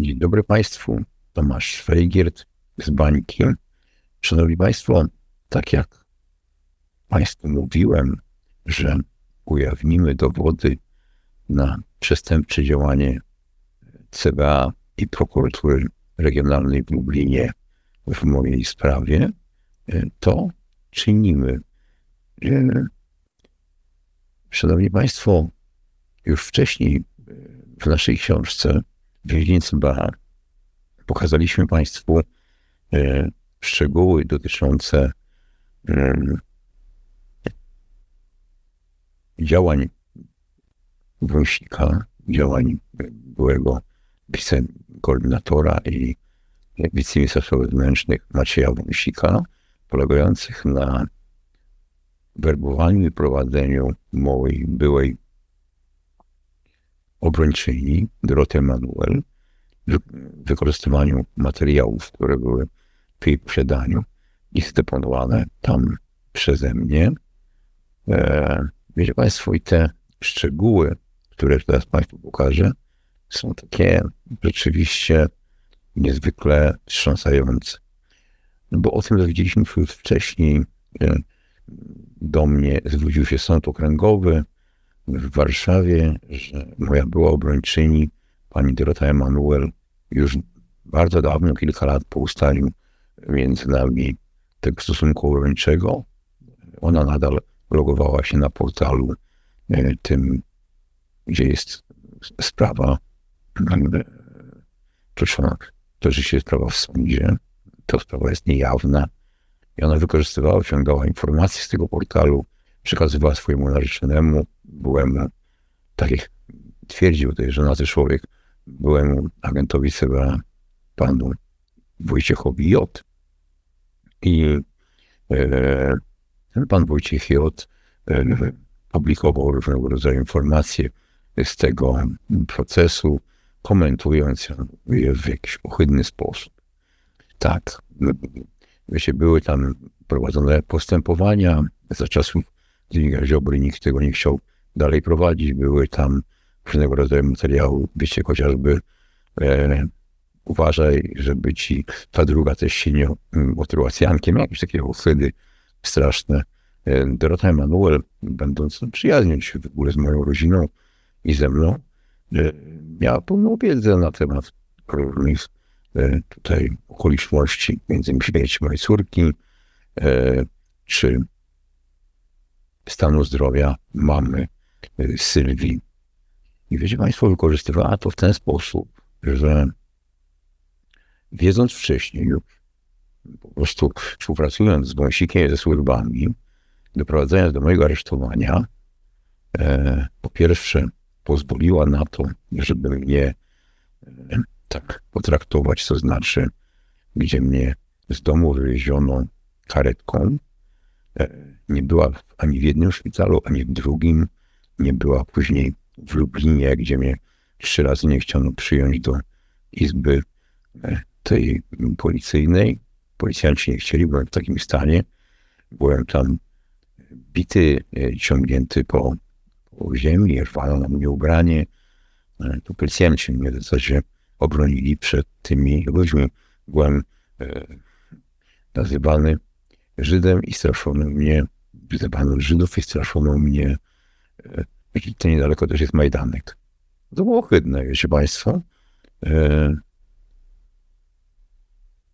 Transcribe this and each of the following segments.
Dzień dobry Państwu. Tomasz Szwejgiert z Bańki. Szanowni Państwo, tak jak Państwu mówiłem, że ujawnimy dowody na przestępcze działanie CBA i prokuratury regionalnej w Lublinie w mojej sprawie, to czynimy. Szanowni Państwo, już wcześniej w naszej książce Więzień CBA pokazaliśmy Państwu e, szczegóły dotyczące e, działań Wąsika, działań byłego wicekoordynatora i wiceministra spraw wewnętrznych Macieja Wąsika, polegających na werbowaniu i prowadzeniu mojej byłej obrończyni Doroty Emanuel, wykorzystywaniu materiałów, które były w jej posiadaniu i zdeponowane tam przeze mnie. E, wiecie Państwo, i te szczegóły, które teraz Państwu pokażę, są takie rzeczywiście niezwykle wstrząsające. No bo o tym dowiedzieliśmy już wcześniej. Do mnie zwrócił się sąd okręgowy w Warszawie, że moja była obrończyni, pani Dorota Emanuel, już bardzo dawno, kilka lat po ustaniu między nami tego stosunku obrończego, ona nadal logowała się na portalu e, tym, gdzie jest sprawa e, toczona, toczy się sprawa w sądzie. To sprawa jest niejawna i ona wykorzystywała, osiągała informacje z tego portalu, przekazywała swojemu narzeczonemu, byłem, tak jak twierdził ten żonaty człowiek, byłem agentowi CBA, panu Wojciechowi J. I e, ten pan Wojciech J. E, publikował różnego rodzaju informacje z tego procesu, komentując je w jakiś ohydny sposób. Tak, wiecie, były tam prowadzone postępowania za czasów dziennikarza Ziobry, nikt tego nie chciał dalej prowadzić. Były tam różnego rodzaju materiały, wiecie, chociażby e, uważaj, żeby ci ta druga też się nie otruła cjankiem, jakieś takie ohydy straszne. E, Dorota Emanuel, będąc przyjaźniąc się w ogóle z moją rodziną i ze mną, e, miała pełną wiedzę na temat różnych e, tutaj okoliczności, między innymi śmierci mojej córki, e, czy stanu zdrowia mamy e, Sylwii. I wiecie Państwo, wykorzystywała to w ten sposób, że wiedząc wcześniej już, po prostu współpracując z Wąsikiem ze służbami, doprowadzając do mojego aresztowania, e, po pierwsze pozwoliła na to, żeby mnie e, tak potraktować, to znaczy, gdzie mnie z domu wywieziono karetką, nie była ani w jednym szpitalu, ani w drugim, nie była później w Lublinie, gdzie mnie trzy razy nie chciano przyjąć do izby e, tej policyjnej. Policjanci nie chcieli, byłem w takim stanie. Byłem tam bity, e, ciągnięty po, po ziemi, rwano na mnie ubranie. E, policjanci mnie w zasadzie obronili przed tymi ludźmi. Byłem e, nazywany Żydem i straszono mnie, nazywano Żydów i straszono mnie i to niedaleko też jest Majdanek. To było ohydne, wiecie Państwo. E,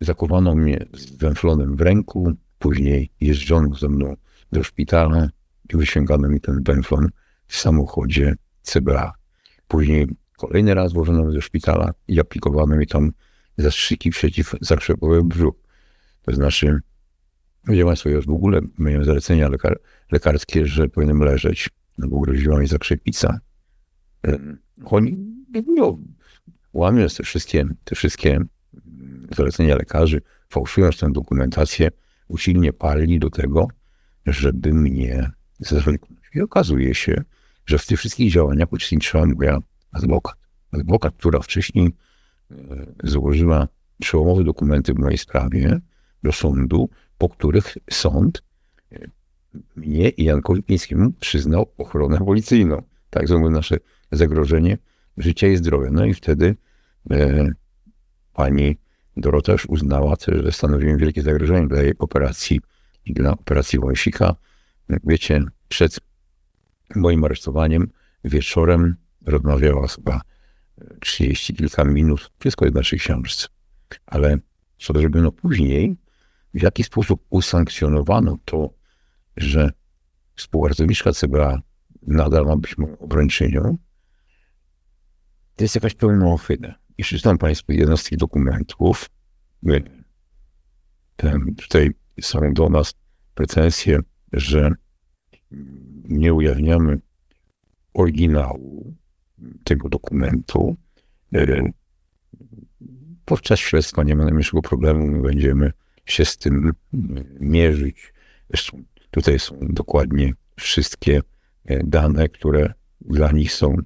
zakowano mnie z węflonem w ręku, później jeżdżono ze mną do szpitala i wysięgano mi ten węflon w samochodzie CBA. Później kolejny raz włożono mnie do szpitala i aplikowano mi tam zastrzyki przeciwzakrzepowe w brzuch. To znaczy, wiecie Państwo, już w ogóle miałem zalecenia lekar lekarskie, że powinienem leżeć no bo groziła mi zakrzepica. Oni no, łamiąc te wszystkie, te wszystkie zalecenia lekarzy, fałszując tę dokumentację, usilnie palili do tego, żeby mnie zwyknąć. I okazuje się, że w tych wszystkich działaniach uczestniczyła moja adwokat. Adwokat, która wcześniej e, złożyła przełomowe dokumenty w mojej sprawie do sądu, po których sąd mnie i Jankowi Pińskiemu przyznał ochronę policyjną. Tak, to nasze zagrożenie życia i zdrowia. No i wtedy e, pani Dorota już uznała że stanowiłem wielkie zagrożenie dla jej operacji i dla operacji Wąsika. Jak wiecie, przed moim aresztowaniem wieczorem rozmawiała chyba 30 kilka minut. Wszystko jest w naszej książce. Ale co zrobiono później, w jaki sposób usankcjonowano to, że współpracowniczka CBA nadal ma być obrończynią, to jest jakaś pełna ohyda. I przeczytam Państwu jeden z tych dokumentów. Ten, tutaj są do nas pretensje, że nie ujawniamy oryginału tego dokumentu. Podczas śledztwa nie ma najmniejszego problemu, my będziemy się z tym mierzyć. Zresztą tutaj są dokładnie wszystkie dane, które dla nich są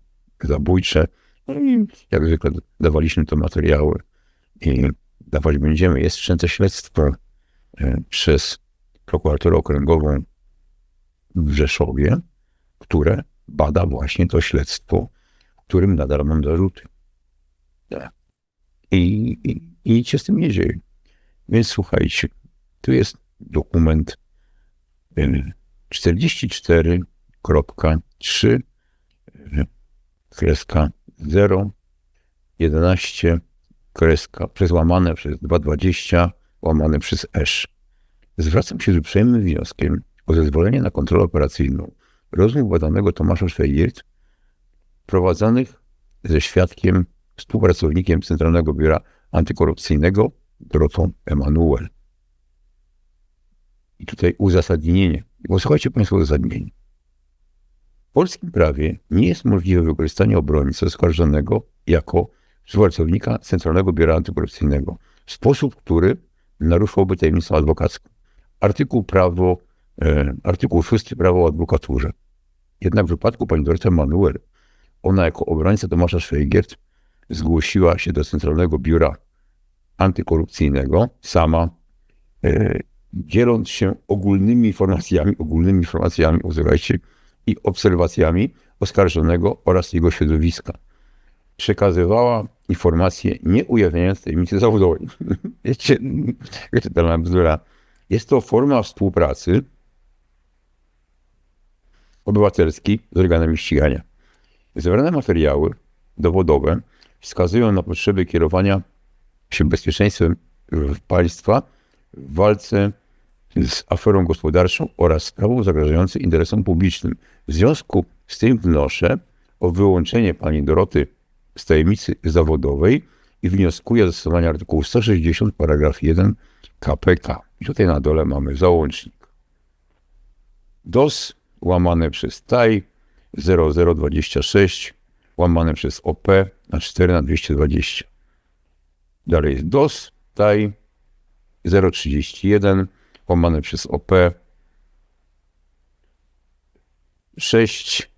zabójcze. No i jak zwykle dawaliśmy to materiały i dawać będziemy. Jest wszczęte śledztwo przez prokuraturę okręgową w Rzeszowie, które bada właśnie to śledztwo, którym nadal mam zarzuty. I, i, I nic się z tym nie dzieje. Więc słuchajcie, tu jest dokument 44.3 kreska 0 11 kreska przez łamane przez 220 łamane przez esz. Zwracam się z uprzejmym wnioskiem o zezwolenie na kontrolę operacyjną rozmów badanego Tomasza Szwejgiert prowadzonych ze świadkiem, współpracownikiem Centralnego Biura Antykorupcyjnego Dorotą Emanuel. I tutaj uzasadnienie. Posłuchajcie Państwo uzasadnienie. W polskim prawie nie jest możliwe wykorzystanie obrońcy oskarżonego jako współpracownika Centralnego Biura Antykorupcyjnego w sposób, który naruszałby tajemnicę adwokacką. Artykuł prawo, e, artykuł 6 prawo o adwokaturze. Jednak w wypadku pani Doroty Manuel, ona jako obrońca Tomasza Szwejgiert zgłosiła się do Centralnego Biura Antykorupcyjnego sama, e, dzieląc się ogólnymi informacjami, ogólnymi informacjami, używajcie, i obserwacjami oskarżonego oraz jego środowiska. Przekazywała informacje nie ujawniając tajemnicy zawodowej. wiecie, ta bzdura. Jest to forma współpracy obywatelskiej z organami ścigania. Zebrane materiały dowodowe wskazują na potrzeby kierowania się bezpieczeństwem państwa w walce z aferą gospodarczą oraz sprawą zagrażającą interesom publicznym. W związku z tym wnoszę o wyłączenie pani Doroty z tajemnicy zawodowej i wnioskuję o zastosowanie artykułu 160 paragraf 1 KPK. I tutaj na dole mamy załącznik. DOS łamane przez TAI 0026 łamane przez OP na 4 na 220. Dalej jest DOS TAI 031 łamane przez OP 6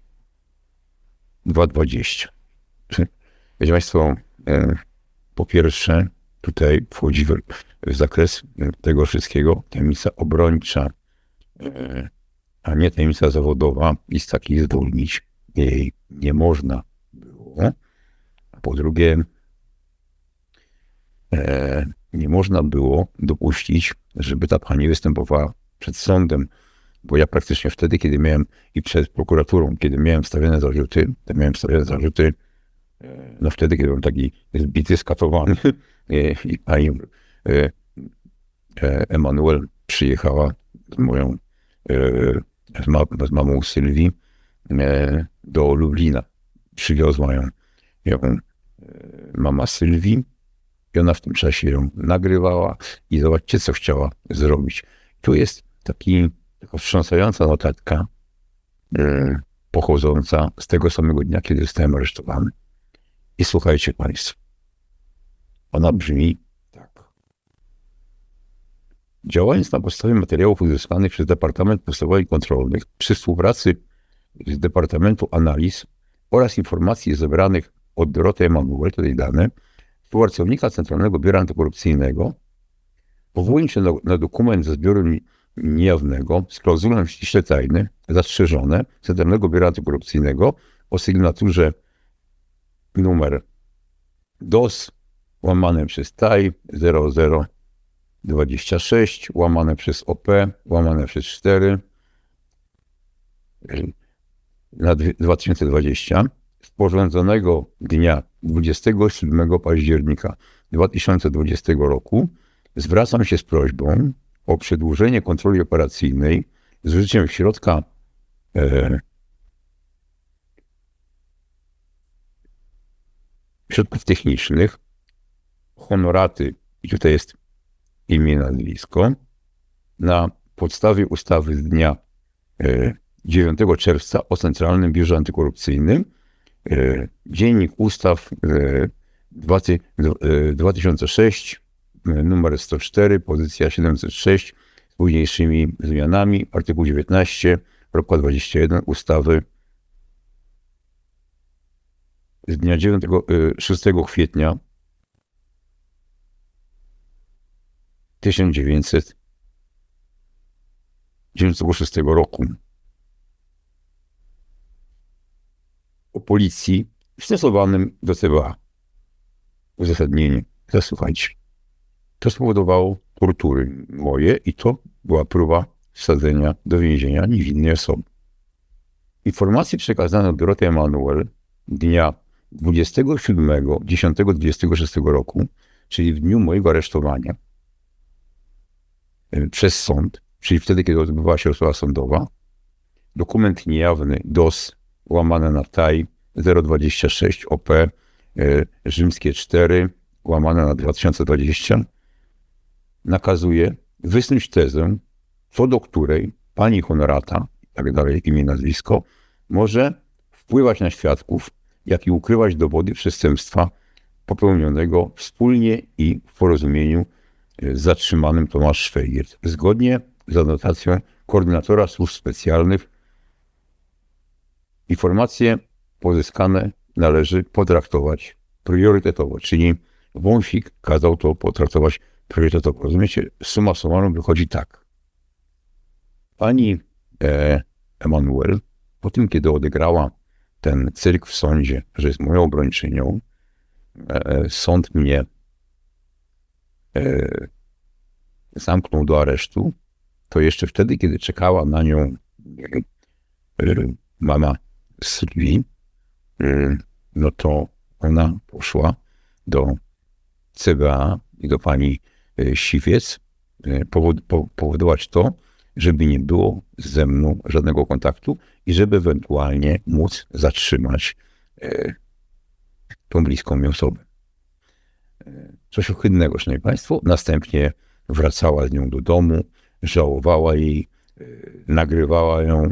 220. Wiecie Państwo, e, po pierwsze, tutaj wchodzi w, zakres tego wszystkiego tajemnica obrończa, e, a nie tajemnica zawodowa i z takiej zwolnić jej nie można było. A po drugie, e, nie można było dopuścić, żeby ta pani występowała przed sądem, bo ja praktycznie wtedy, kiedy miałem i przed prokuraturą, kiedy miałem stawiane zarzuty, to miałem stawiane zarzuty, e, no wtedy, kiedy byłem taki zbity, skatowany e, i pani e, Emanuel przyjechała z moją, z, ma, z mamą Sylwii do Lublina. Przywiozła ją, ją mama Sylwii, i ona w tym czasie ją nagrywała i zobaczcie, co chciała zrobić. Tu jest taki, taka wstrząsająca notatka yy, pochodząca z tego samego dnia, kiedy zostałem aresztowany. I słuchajcie Państwo. Ona brzmi tak. Działając na podstawie materiałów uzyskanych przez Departament Postępowań Kontrolnych przy współpracy z Departamentu Analiz oraz informacji zebranych od Doroty Emanuel, tutaj dane, współpracownika Centralnego Biura Antykorupcyjnego, powołując się na, na dokument ze zbioru niejawnego z klauzulą ściśle tajny, zastrzeżone Centralnego Biura Antykorupcyjnego o sygnaturze numer DOS łamane przez TAI 0026, łamane przez OP, łamane przez 4 na 2020 sporządzonego dnia 27 października 2020 roku zwracam się z prośbą o przedłużenie kontroli operacyjnej z użyciem środka e, środków technicznych, honoraty, i tutaj jest imię nazwisko, na podstawie ustawy z dnia e, 9 czerwca o Centralnym Biurze Antykorupcyjnym, e, Dziennik Ustaw e, 20, e, 2006, e, numer 104, pozycja 706, z późniejszymi zmianami, artykuł 19, roku 21 ustawy z dnia 9, e, 6 kwietnia 1996 roku o policji stosowanym do CBA. Uzasadnienie. Zasłuchajcie. To spowodowało tortury moje i to była próba wsadzenia do więzienia niewinnej osoby. Informacje przekazane od Doroty Emanuel dnia 27.10.26 roku, czyli w dniu mojego aresztowania przez sąd, czyli wtedy, kiedy odbywała się rozprawa sądowa, dokument niejawny DOS łamane na TAI 026 OP rzymskie 4 łamane na 2020 nakazuje wysnuć tezę, co do której pani honorata, tak dalej, imię, nazwisko, może wpływać na świadków, jak i ukrywać dowody przestępstwa popełnionego wspólnie i w porozumieniu z zatrzymanym Tomasz Szwejgier. Zgodnie z anotacją koordynatora służb specjalnych informacje pozyskane należy potraktować priorytetowo, czyli Wąsik kazał to potraktować priorytetowo. Rozumiecie? Suma summarum wychodzi tak. Pani e, Emanuel, po tym, kiedy odegrała ten cyrk w sądzie, że jest moją obrończynią, e, sąd mnie e, zamknął do aresztu, to jeszcze wtedy, kiedy czekała na nią e, mama Sylwii, y, no to ona poszła do CBA i do pani y, Siwiec y, powodować to, żeby nie było ze mną żadnego kontaktu i żeby ewentualnie móc zatrzymać tą bliską mi osobę. Coś ohydnego, szanowni państwo. Następnie wracała z nią do domu, żałowała jej, nagrywała ją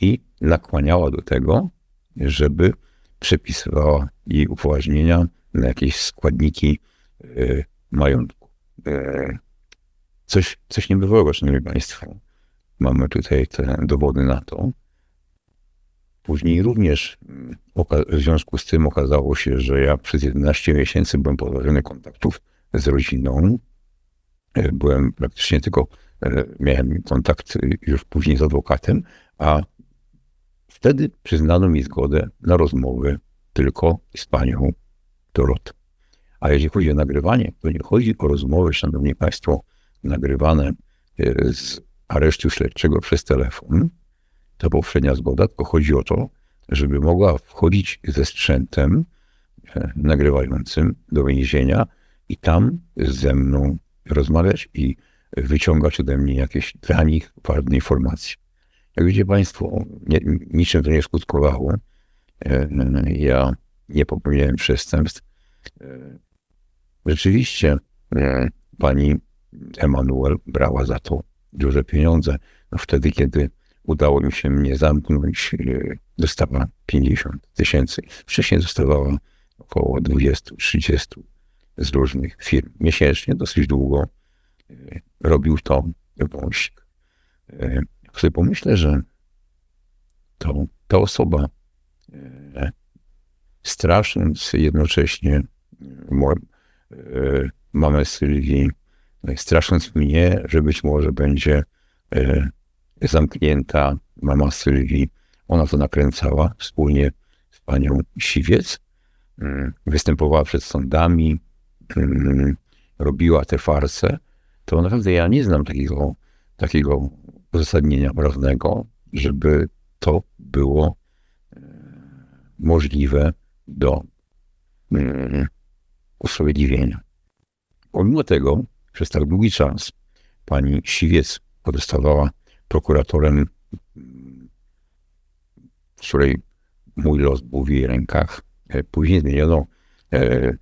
i nakłaniała do tego, żeby przepisywała jej upoważnienia na jakieś składniki y, majątku. Y, coś, coś niebywałego, szanowni państwo. Mamy tutaj te dowody na to. Później również mm, w związku z tym okazało się, że ja przez 11 miesięcy byłem pozbawiony kontaktów z rodziną. Y, byłem praktycznie tylko, miałem kontakt już później z adwokatem, a Wtedy przyznano mi zgodę na rozmowy tylko z panią Dorotą. A jeśli chodzi o nagrywanie, to nie chodzi o rozmowy, szanowni państwo, nagrywane e, z aresztu śledczego przez telefon. To poprzednia zgoda, tylko chodzi o to, żeby mogła wchodzić ze sprzętem e, nagrywającym do więzienia i tam ze mną rozmawiać i wyciągać ode mnie jakieś dla nich ważne informacje. Jak widzicie Państwo, nie, niczym to nie skutkowało. E, ja nie popełniłem przestępstw. E, rzeczywiście e, pani Emanuel brała za to duże pieniądze. No wtedy, kiedy udało mi się mnie zamknąć, dostała 50 tysięcy. Wcześniej dostawała około 20-30 z różnych firm miesięcznie, dosyć długo. Robił to wąsik sobie pomyślę, że to ta osoba, e, strasząc jednocześnie e, mamę Sylwii, strasząc mnie, że być może będzie e, zamknięta mama Sylwii, ona to nakręcała wspólnie z panią Siwiec, występowała przed sądami, mm, robiła te farse, to naprawdę ja nie znam takiego, takiego uzasadnienia prawnego, żeby to było e, możliwe do mm, usprawiedliwienia. Pomimo tego, przez tak długi czas pani Siwiec pozostawała prokuratorem, w której mój los był w jej rękach. E, Później zmieniono e,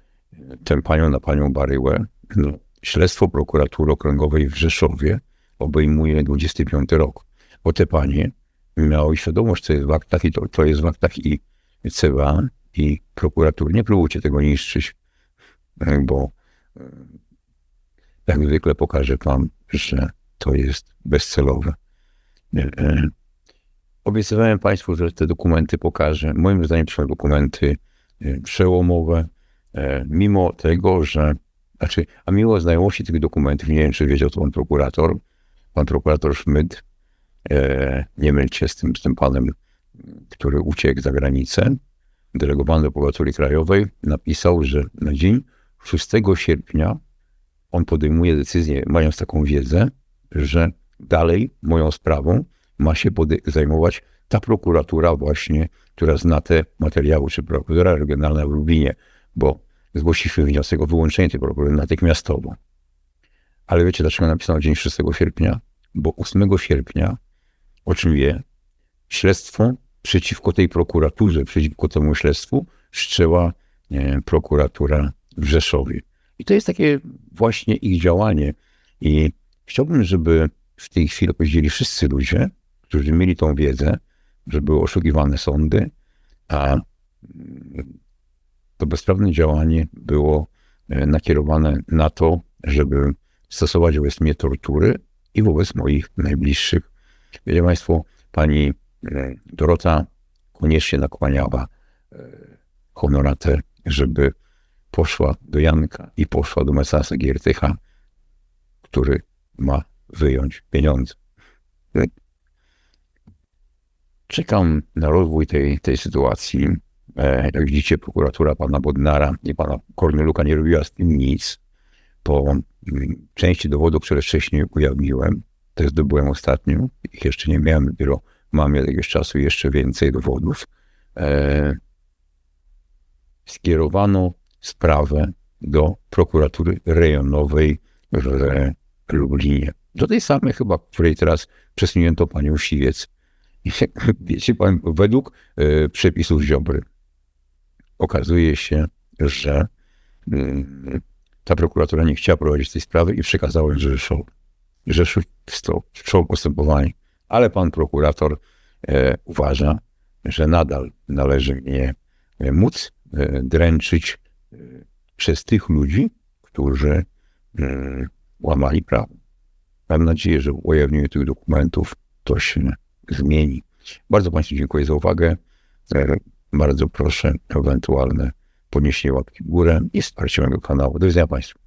tę panią na panią Baryłę. No, śledztwo prokuratury okręgowej w Rzeszowie obejmuje 25 rok. Bo te panie miały świadomość, co jest w aktach i to, to jest w aktach i CBA i prokuratury. Nie próbujcie tego niszczyć, e, bo e, jak zwykle pokażę wam, że to jest bezcelowe. E, Obiecywałem Państwu, że te dokumenty pokażę. Moim zdaniem są dokumenty przełomowe, mimo tego, że, znaczy, a mimo znajomości tych dokumentów, nie wiem, czy wiedział to pan prokurator, pan prokurator Szmyt, e, nie mylcie z tym, z tym panem, który uciekł za granicę, delegowany do prokuratury krajowej, napisał, że na dzień 6 sierpnia on podejmuje decyzję, mając taką wiedzę, że dalej moją sprawą ma się zajmować ta prokuratura właśnie, która zna te materiały, czy prokuratura regionalna w Lublinie, bo zgłosiliśmy wniosek o wyłączenie tej prokuratury natychmiastowo. Ale wiecie, dlaczego napisano dzień 6 sierpnia? Bo 8 sierpnia, o czym wie, śledztwo przeciwko tej prokuraturze, przeciwko temu śledztwu wszczęła prokuratura w Rzeszowie. I to jest takie właśnie ich działanie. I chciałbym, żeby w tej chwili powiedzieli wszyscy ludzie, którzy mieli tą wiedzę, że były oszukiwane sądy, a to bezprawne działanie było e, nakierowane na to, żeby stosować wobec mnie tortury i wobec moich najbliższych. Wiecie Państwo, pani e, Dorota koniecznie nakłaniała e, honoratę, żeby poszła do Janka i poszła do mecenasa Giertycha, który ma wyjąć pieniądze. Czekam na rozwój tej, tej sytuacji. E, jak widzicie, prokuratura pana Bodnara i pana Korneluka nie robiła z tym nic. Po mm, części dowodów, które wcześniej ujawniłem, te zdobyłem ostatnio, ich jeszcze nie miałem, dopiero mam jakiegoś czasu jeszcze więcej dowodów, e, skierowano sprawę do prokuratury rejonowej w Lublinie. Do tej samej chyba, której teraz przesunięto panią Siwiec. Wiecie pan, według e, przepisów Ziobry okazuje się, że mm, ta prokuratura nie chciała prowadzić tej sprawy i przekazała ją Rzeszowi. Rzeszów wszczął postępowanie, ale pan prokurator e, uważa, że nadal należy mnie e, móc e, dręczyć e, przez tych ludzi, którzy mm, łamali prawo. Mam nadzieję, że po ujawnieniu tych dokumentów to się zmieni. Bardzo Państwu dziękuję za uwagę. E, Bardzo proszę o ewentualne podniesienie łapki w górę i wsparcie mojego kanału. Do widzenia Państwu.